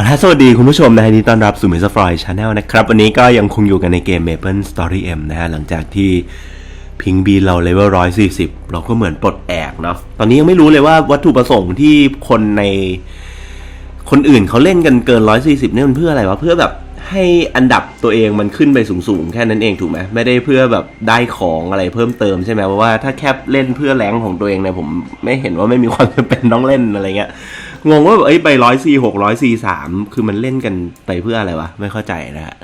อาละสวัสดีคุณผู้ชมนะฮะนดีต้อนรับสู่มิสฟรอยชาแนลนะครับ วันนี้ก็ยังคงอยู่กันในเกม Maple Story M นะฮะ หลังจากที่พิงบีเราเลเวล140เราก็เหมือนปลดแอกเนาะตอนนี้ยังไม่รู้เลยว่าวัตถุประสงค์ที่คนในคนอื่นเขาเล่นกันเกิน140เนี่ยมันเพื่ออะไรวะ เพื่อแบบให้อันดับตัวเองมันขึ้นไปสูงๆ แค่นั้นเองถูกไหมไม่ได้เพื่อแบบได้ของอะไรเพิ่มเติมใช่ไหมเพราะว่าถ้าแค่เล่นเพื่อแรงของตัวเองเนี่ยผมไม่เห็นว่าไม่มีความจำเป็นต้องเล่นอะไรเงี้ย งงว่าแบบไอ้ยไปร้อยสี่หกร้อยสี่สามคือมันเล่นกันไปเพื่ออะไรวะ ไม่เข้าใจนะฮะ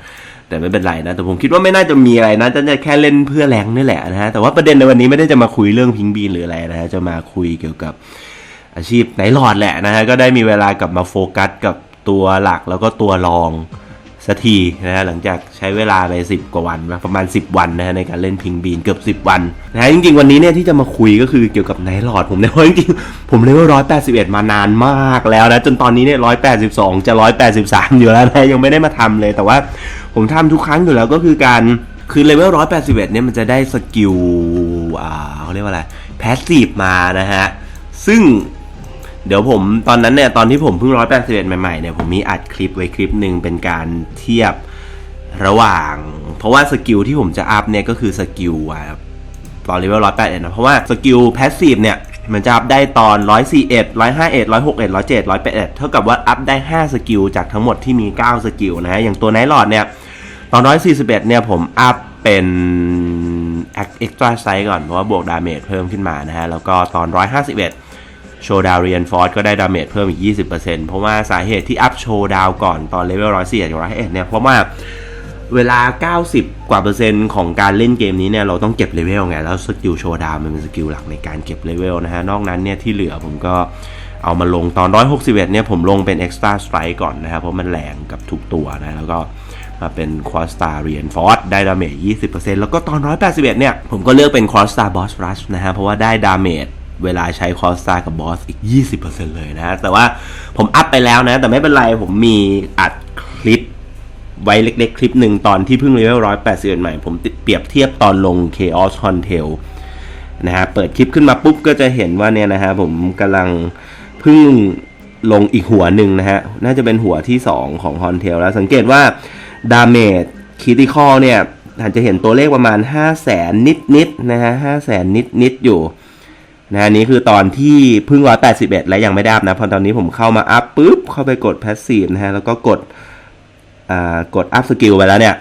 แต่ไม่เป็นไรนะ แต่ผมคิดว่าไม่น่าจะมีอะไรนะจะแค่เล่นเพื่อแรงนี่แหละนะฮะแต่ว่าประเด็นในวันนี้ไม่ได้จะมาคุยเรื่องพิงบีนหรืออะไรนะฮะจะมาคุยเกี่ยวกับอาชีพไหนหลอดแหละนะฮะก็ได้มีเวลากลับมาโฟกัสกับตัวหลักแล้วก็ตัวรอง สักทีนะฮะหลังจากใช้เวลาไป 10 กว่าวันประมาณ 10 วันนะฮะในการเล่นพิงบีนเกือบ 10 วันนะฮะจริงๆ วันนี้เนี่ยที่จะมาคุยก็คือเกี่ยวกับไนท์หลอดผมเนี่ยเพราะจริงๆผมเลเวลร้อยแปดสิบเอ็ดมานานมากแล้วนะ จนตอนนี้เนี่ยร้อยแปดสิบสองจะร้อยแปดสิบสามอยู่แล้วนะยังไม่ได้มาทำเลย แต่ว่าผมทำทุกครั้งอยู่แล้วก็คือการคือเลเวลร้อยแปดสิบเอ็ดเนี่ยมันจะได้สกิลอ่าเขาเรียกว่าอะไรแพสซีฟมานะฮะซึ่ง เดี๋ยวผมตอนนั้นเนี่ยตอนที่ผมเพิ่งร้อยแปดสิบเอ็ดใหม่ๆเนี่ยผมมีอัดคลิปไว้คลิปหนึ่งเป็นการเทียบระหว่าง เพราะว่าสกิลที่ผมจะอัพเนี่ยก็คือสกิลครัตอนเลเวลร้อยแปดเอ็ดนะเพราะว่าสกิลพาสซีฟเนี่ยมันจะอัพได้ตอนร้อยสี่เอ็ดร้อยห้าเอ็ดร้อยหกเอ็ดร้อยเจ็ดร้อยแปดเอ็ดเท่ากับว่าอัพได้ห้าสกิลจากทั้งหมดที่มีเก้าสกิลนะฮะ อย่างตัวไนท์ลอดเนี่ย ตอนร้อยสี่สิบเอ็ดเนี่ยผมอัพเป็นเอ็กซ์ตร้าไซส์ก่อน เพราะว่าบวกดาเมจเพิ่มขึ้นมานะฮะ แล้วก็ตอน 151 โชว์ดาวเรียนฟอร์สก็ได้ดาเมจเพิ่มอีก 20%เพราะว่าสาเหตุที่อัพโชว์ดาวก่อนตอนเลเวล104กับ101เนี่ยเพราะว่าเวลา 90 กว่าเปอร์เซ็นต์ของการเล่นเกมนี้เนี่ยเราต้องเก็บเลเวลไง แล้วสกิลโชว์ดาวมันเป็นสกิลหลักในการเก็บเลเวลนะฮะ นอกนั้นเนี่ยที่เหลือผมก็เอามาลงตอน 161 เนี่ยผมลงเป็น Extra Strike ก่อนนะครับ เพราะมันแรงกับทุกตัวนะ แล้วก็มาเป็น Cross Star Reinforce ได้ดาเมจ 20%แล้วก็ตอน 181 เนี่ยผมก็เลือกเป็น Cross Star Boss Rush นะฮะ เพราะว่าได้ดาเมจ เวลาใช้คอสตากับบอสอีก 20%เลยนะ แต่ว่าผมอัพไปแล้วนะ แต่ไม่เป็นไร ผมมีอัดคลิปไว้เล็กๆ คลิปหนึ่งตอนที่เพิ่งเลเวลร้อยแปดสิบใหม่ ผมเปรียบเทียบตอนลง Chaos h o n t a i l นะฮะ เปิดคลิปขึ้นมาปุ๊บก็จะเห็นว่าเนี่ยนะฮะ ผมกำลังเพิ่งลงอีกหัวหนึ่งนะฮะ น่าจะเป็นหัวที่2ของ h o n t a i l แล้ว สังเกตว่าดาเมจคิติคอเนี่ยอาจจะเห็นตัวเลขประมาณ 5 0 0แสนนิดๆนะฮะห้าแสนนิดๆอยู่ นะอันนี้คือตอนที่เพิ่ง181และยังไม่ได้อัพนะพอตอนนี้ผมเข้ามาอัพปุ๊บเข้าไปกด Passive นะฮะแล้วก็กดอ่ากดอัพสกิลไปแล้วเนี่ย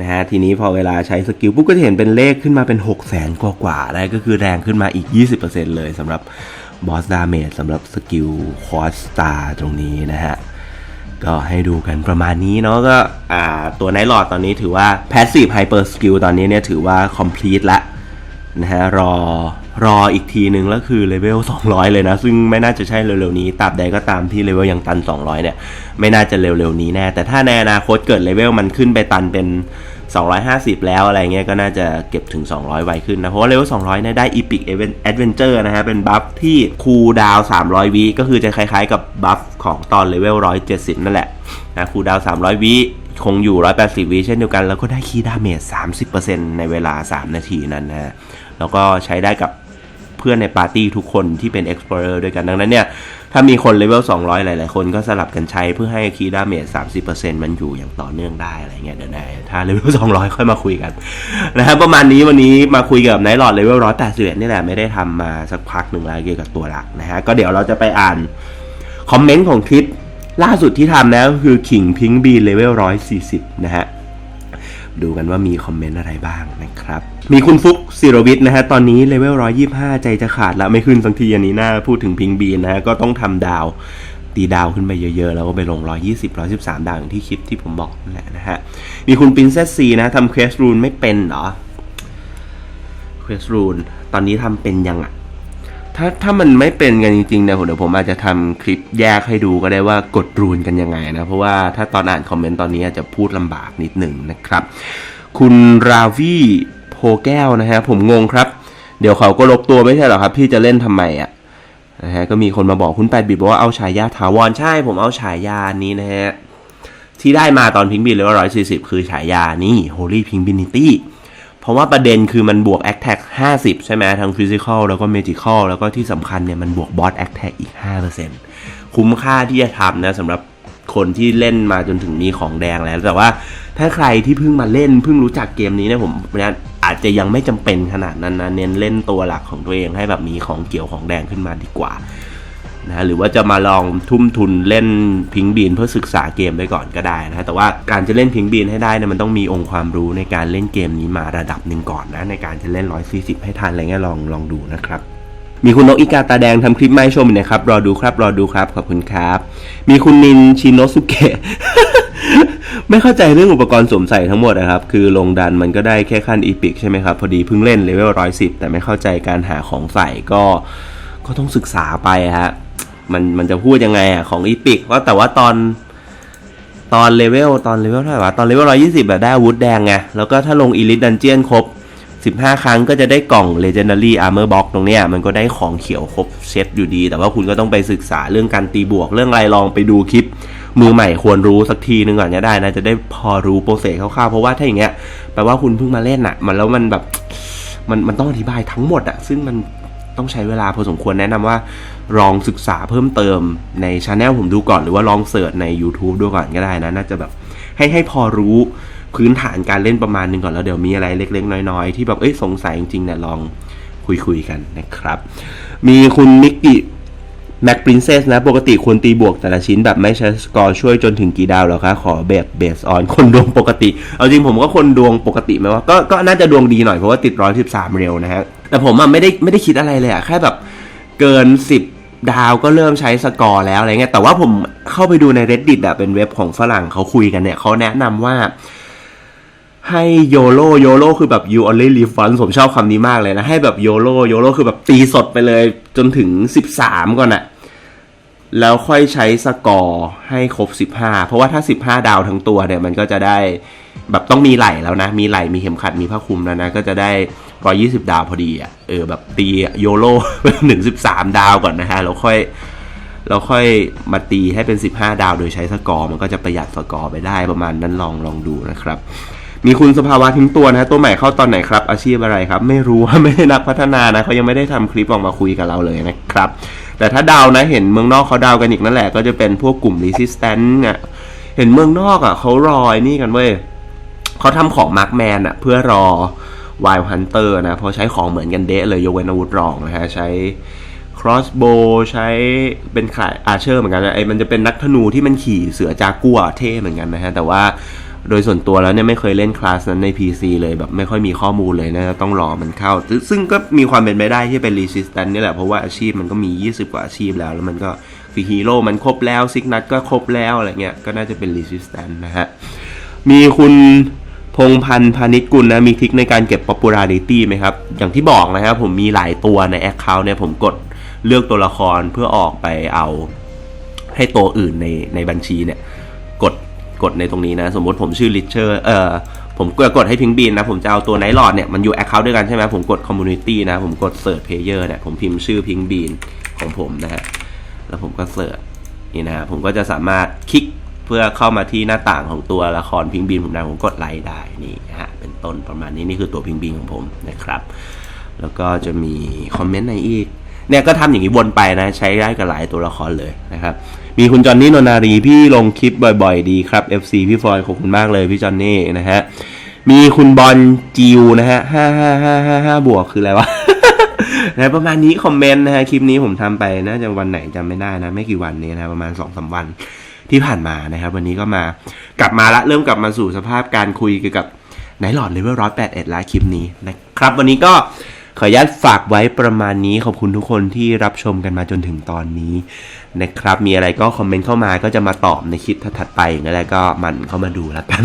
นะฮะทีนี้พอเวลาใช้สกิลปุ๊บก็จะเห็นเป็นเลขขึ้นมาเป็น6 0 0 0 0 0กว่ากว่าแล้วก็คือแรงขึ้นมาอีก 20%เลยสำหรับบอสดาเมจสำหรับสกิลคอสตาตรงนี้นะฮะก็ให้ดูกันประมาณนี้เนาะก็อ่าตัวไนท์หลอดตอนนี้ถือว่า Passive Hyper Skill ตอนนี้เนี่ยถือว่า complete ละ นะฮะรอรออีกทีหนึ่งแล้วคือเลเวล200 เลยนะ ซึ่งไม่น่าจะใช่เร็วๆนี้ตราบใดก็ตามที่เลเวลยังตัน 200 เนี่ย ไม่น่าจะเร็วๆนี้แน่ แต่ถ้าในอนาคตเกิดเลเวลมันขึ้นไปตันเป็น 250 แล้วอะไรเงี้ยก็น่าจะเก็บถึง 200 ไวขึ้นนะ เพราะว่าเลเวล200 เนี่ยได้ Epic Adventure นะฮะ เป็นบัฟที่คูลดาว 300 วิก็คือจะคล้ายๆกับบัฟของตอนเลเวล170 นั่นแหละนะคูลดาว 300 วิคงอยู่ 180วิเช่นเดียวกัน แล้วก็ได้คีย์ดาเมจ30%ในเวลา 3 นาทีนั้นนะฮะ แล้วก็ใช้ได้กับเพื่อนในปาร์ตี้ทุกคนที่เป็น Explorer ด้วยกันดังนั้นเนี่ย ถ้ามีคนเลเวล 200 หลาย ๆ คนก็สลับกันใช้เพื่อให้คีย์ดาเมจ30%มันอยู่อย่างต่อเนื่องได้อะไรเงี้ยเดี๋ยวนะถ้าเลเวล 200 ค่อยมาคุยกันนะครับประมาณนี้วันนี้มาคุยกับไนท์หลอดเลเวล 181 นี่แหละไม่ได้ทำมาสักพักหนึ่งแล้วเกี่ยวกับตัวหลักนะฮะก็เดี๋ยวเราจะไปอ่านคอมเมนต์ของคลิปล่าสุดที่ทำนะก็คือขิงพิงบีเลเวล140 นะฮะ ดูกันว่ามีคอมเมนต์อะไรบ้างนะครับ มีคุณฟุกศิรวิทย์นะฮะ ตอนนี้เลเวล125ใจจะขาดแล้วไม่ขึ้นสักทีอันนี้น่าพูดถึงพิงบีนะฮะ ก็ต้องทำดาว ตีดาวขึ้นไปเยอะๆ แล้วก็ไปลง 120 113 ดาวอย่างที่คลิปที่ผมบอกนั่นแหละนะฮะ มีคุณปินเซสซีนะทำเควสรูนไม่เป็นเหรอเควสรูนตอนนี้ทำเป็นยังอะ ถ้าถ้ามันไม่เป็นกันจริงๆเนี่ยเดี๋ยวผมอาจจะทำคลิปแยกให้ดูก็ได้ว่ากดรูนกันยังไงนะ เพราะว่าถ้าตอนอ่านคอมเมนต์ตอนนี้อาจจะพูดลำบากนิดหนึ่งนะครับ คุณราวีโพแก้วนะฮะผมงงครับ เดี๋ยวเขาก็ลบตัวไม่ใช่หรอครับ พี่จะเล่นทำไมอะนะฮะก็มีคนมาบอกคุณแปดบิบบอกว่าเอาฉายาถาวรใช่ผมเอาฉายานี้นะฮะที่ได้มาตอนพิงบินเลยว่าร้อยสี่สิบคือฉายานี่ Holy Pinkbinity เพราะว่าประเด็นคือมันบวก Attack 50 ใช่ไหมทั้ง Physical แล้วก็ Magical แล้วก็ที่สำคัญเนี่ยมันบวก Boss Attack อีก 5%คุ้มค่าที่จะทำนะสำหรับคนที่เล่นมาจนถึงมีของแดงแล้ว แต่ว่าถ้าใครที่เพิ่งมาเล่นเพิ่งรู้จักเกมนี้เนะผมนะอาจจะยังไม่จำเป็นขนาดนั้นนะเน้นเล่นตัวหลักของตัวเองให้แบบมีของเกี่ยวของแดงขึ้นมาดีกว่า นะหรือว่าจะมาลองทุ่มทุนเล่นพิงบีนเพื่อศึกษาเกมไว้ก่อนก็ได้นะแต่ว่าการจะเล่นพิงบีนให้ได้เนี่ยมันต้องมีองค์ความรู้ในการเล่นเกมนี้มาระดับหนึ่งก่อนนะในการจะเล่น 140 ให้ทันอะไรเงี้ยลองลองดูนะครับมีคุณนกอีกาตาแดงทำคลิปไมาให้ชมนะครับ รอดูครับ รอดูครับ ขอบคุณครับ มีคุณนินชินโนสุเกะ ไม่เข้าใจเรื่องอุปกรณ์สวมใส่ทั้งหมดนะครับ คือลงดันมันก็ได้แค่ขั้นอีพิกใช่ไหมครับ พอดีเพิ่งเล่นเลเวลร้อยสิบแต่ไม่เข้าใจการหาของใส่ก็ ก็ต้องศึกษาไปฮะ มันมันจะพูดยังไงอะของอีพิกว่าแต่ว่าตอนตอนเลเวลตอนเลเวลเท่าไหร่วะตอนเลเวลร้อยี่สิบแบบได้อาวุธแดงไงแล้วก็ถ้าลงอีลิ t ดันเจียนครบ15ครั้งก็จะได้กล่อง Legendary Armor Box ตรงเนี้ยมันก็ได้ของเขียวครบเซตอยู่ดี แต่ว่าคุณก็ต้องไปศึกษาเรื่องการตีบวกเรื่องอะไรลองไปดูคลิป มือใหม่ควรรู้สักทีนึงก่อนจะได้นะจะได้พอรู้โปรเซสคร่าวๆเพราะว่าถ้าอย่างเงี้ยแปลว่าคุณเพิ่งมาเล่นอะมันแล้วมันแบบมันมันต้องอธิบายทั้งหมดอะซึ่งมัน ต้องใช้เวลาพอสมควรแนะนำว่าลองศึกษาเพิ่มเติมในช anel ผมดูก่อนหรือว่าลองเสิร์ชใน YouTube ดูก่อนก็ได้นะ น่าจะแบบให้ให้พอรู้พื้นฐานการเล่นประมาณนึงก่อนแล้วเดี๋ยวมีอะไรเล็ก ๆ น้อย ๆ ที่แบบเอ้ยสงสัยจริงๆเนี่ยลองคุยคุยๆกันนะครับ มีคุณมิกกี้แม็กปรินเซสนะ ปกติควรตีบวกแต่ละชิ้นแบบไม่ใช้สกอร์ช่วยจนถึงกี่ดาวแล้วคะ ขอแบบเบสออนคนดวงปกติ เอาจริงผมก็คนดวงปกติไหมว่าก็ก็น่าจะดวงดีหน่อยเพราะว่าติดร้อยสิบสามเร็วนะฮะ แต่ผมอะไม่ได้ไม่ได้คิดอะไรเลยอะแค่แบบเกินสิบดาวก็เริ่มใช้สกอร์แล้วอะไรเงี้ยแต่ว่าผมเข้าไปดูใน reddit อะเป็นเว็บของฝรั่งเขาคุยกันเนี่ยเขาแนะนำว่าให้โยโ o โยโ o คือแบบ you only live once ผมชอบคำนี้มากเลยนะ ให้แบบโยโ o โยโ o คือแบบตีสดไปเลยจนถึง 13 ก่อนอะแล้วค่อยใช้สกอร์ให้ครบ 15 เพราะว่าถ้า 15 ดาวทั้งตัวเนี่ย มันก็จะได้แบบต้องมีไหลแล้วนะ มีไหลมีเข็มขัดมีผ้าคลุมแล้วนะ ก็จะได้ 120ดาวพอดีอะเออแบบตีโยโ o ไปถึง13ดาวก่อนนะฮะ แล้วค่อยเราค่อยมาตีให้เป็น 15 ดาวโดยใช้สกอร์มันก็จะประหยัดสกอร์ไปได้ประมาณนั้นลองลองดูนะครับ มีคุณสภาวะทิ้งตัวนะตัวใหม่เข้าตอนไหนครับ อาชีพอะไรครับ ไม่รู้ว่าไม่ได้นักพัฒนานะเขายังไม่ได้ทำคลิปออกมาคุยกับเราเลยนะครับ แต่ถ้าดาวนะเห็นเมืองนอกเขาดาวกันอีกนั่นแหละก็จะเป็นพวกกลุ่ม resistance อะเห็นเมืองนอกอะเขารอยนี่กันเว้ยเขาทำของมาร์กแมนอะเพื่อรอ Wild Hunter นะเพราะใช้ของเหมือนกันเดะเลยยกเว้นอาวุธรองนะฮะใช้ crossbow ใช้เป็นขายอาเชอร์เหมือนกันนะไอ้มันจะเป็นนักธนูที่มันขี่เสือจากัวเท่เหมือนกันนะฮะแต่ว่าโดยส่วนตัวแล้วเนี่ยไม่เคยเล่นคลาสนั้นใน PC เลยแบบไม่ค่อยมีข้อมูลเลยนะต้องรอมันเข้า ซึ่งก็มีความเป็นไปได้ที่เป็น resistance นี่แหละ เพราะว่าอาชีพมันก็มี 20 กว่าอาชีพแล้ว แล้วมันก็คือฮีโร่มันครบแล้วซิกนัทก็ครบแล้วอะไรเงี้ยก็น่าจะเป็น resistance นะฮะมีคุณ พงพันธ์พาณิชกุลนะมีทริคในการเก็บ popularity ไหมครับ อย่างที่บอกนะครับผมมีหลายตัวใน account เนี่ยผมกดเลือกตัวละครเพื่อออกไปเอาให้ตัวอื่นในในบัญชีเนี่ย กดกดในตรงนี้นะ สมมติผมชื่อ Richer เอ่อผมก็กดให้พิงบีนนะ ผมจะเอาตัวไนท์ลอดเนี่ยมันอยู่ account ด้วยกันใช่ไหมผมกด community นะ ผมกด search player เนี่ย ผมพิมพ์ชื่อพิงบีนของผมนะฮะ แล้วผมก็เสิร์ชนี่นะฮะผมก็จะสามารถคลิก เพื่อเข้ามาที่หน้าต่างของตัวละครพิงบีนผมได้ผมกดไลค์ได้นี่ฮะเป็นต้นประมาณนี้นี่คือตัวพิงบีนของผมนะครับ แล้วก็จะมีคอมเมนต์ในอีกเนี่ยก็ทำอย่างนี้วนไปนะใช้ได้กับหลายตัวละครเลยนะครับ มีคุณจอนนี่นนนารีพี่ลงคลิปบ่อยๆ ดีครับ FC พี่ฟอยขอบคุณมากเลยพี่จอนนี่นะฮะมีคุณบอลจิวนะฮะห้าห้าห้าห้าห้าบวกคืออะไรวะนะประมาณนี้คอมเมนต์นะฮะคลิปนี้ผมทำไปน่าจะวันไหนจำไม่ได้นะ ไม่กี่วันนี้นะประมาณ2องสาวัน ที่ผ่านมานะครับ วันนี้ก็มากลับมาละเริ่มกลับมาสู่สภาพการคุยเกี่ยวกับไนหลอดเลเวลร้อยแปดเอ็ดละคลิปนี้นะครับ วันนี้ก็ขออนุญาตฝากไว้ประมาณนี้ขอบคุณทุกคนที่รับชมกันมาจนถึงตอนนี้นะครับ มีอะไรก็คอมเมนต์เข้ามาก็จะมาตอบในคลิปถัดไปอย่างไรก็มันเข้ามาดูแล้วกัน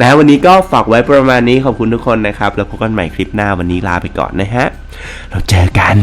นะวันนี้ก็ฝากไว้ประมาณนี้ขอบคุณทุกคนนะครับ แล้วพบกันใหม่คลิปหน้าวันนี้ลาไปก่อนนะฮะเราเจอกัน